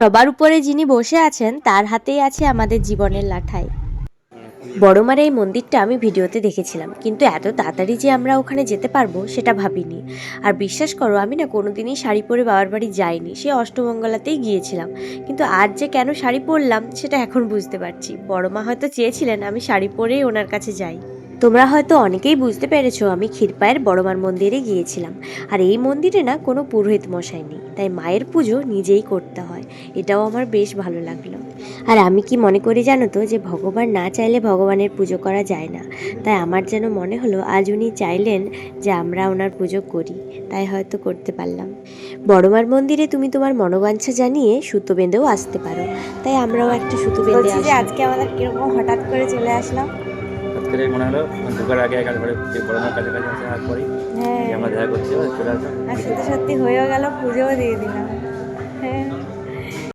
সবার উপরে যিনি বসে আছেন, তার হাতেই আছে আমাদের জীবনের লাঠাই। বড়মার এই মন্দিরটা আমি ভিডিওতে দেখেছিলাম, কিন্তু এত তাড়াতাড়ি যে আমরা ওখানে যেতে পারব, সেটা ভাবিনি। আর বিশ্বাস করো, আমি না কোনোদিনই শাড়ি পরে বাবার বাড়ি যাইনি, সে অষ্টমঙ্গলাতেই গিয়েছিলাম। কিন্তু আজ যে কেন শাড়ি পরলাম, সেটা এখন বুঝতে পারছি। বড়মা হয়তো চেয়েছিলেন আমি শাড়ি পরেই ওনার কাছে যাই। তোমরা হয়তো অনেকেই বুঝতে পেরেছ আমি ক্ষীরপায়ের বড়মার মন্দিরে গিয়েছিলাম। আর এই মন্দিরে না কোনো পুরোহিত মশাই নেই তাই মায়ের পুজো নিজেই করতে হয় এটাও আমার বেশ ভালো লাগল। আর আমি কি মনে করি জানো তো যে ভগবান না চাইলে ভগবানের পুজো করা যায় না। তাই আমার যেন মনে হলো আজ উনি চাইলেন যে আমরা ওনার পুজো করি তাই হয়তো করতে পারলাম। বড়মার মন্দিরে তুমি তোমার মনোবাঞ্ছা জানিয়ে সুতো বেঁধেও আসতে পারো তাই আমরাও একটা সুতো বেঁধে আজকে আমাদের কীরকম হঠাৎ করে চলে আসলাম? আজকে মনে হলো ঢোকার আগে একবারে ঘরে বড় মার কাছে কাছে আসার পরেই হ্যাঁ। আমরা দেখা করছি চলে আসলাম। সত্যি সত্যি হয়েও গেল পুজোও দিয়ে দিলাম।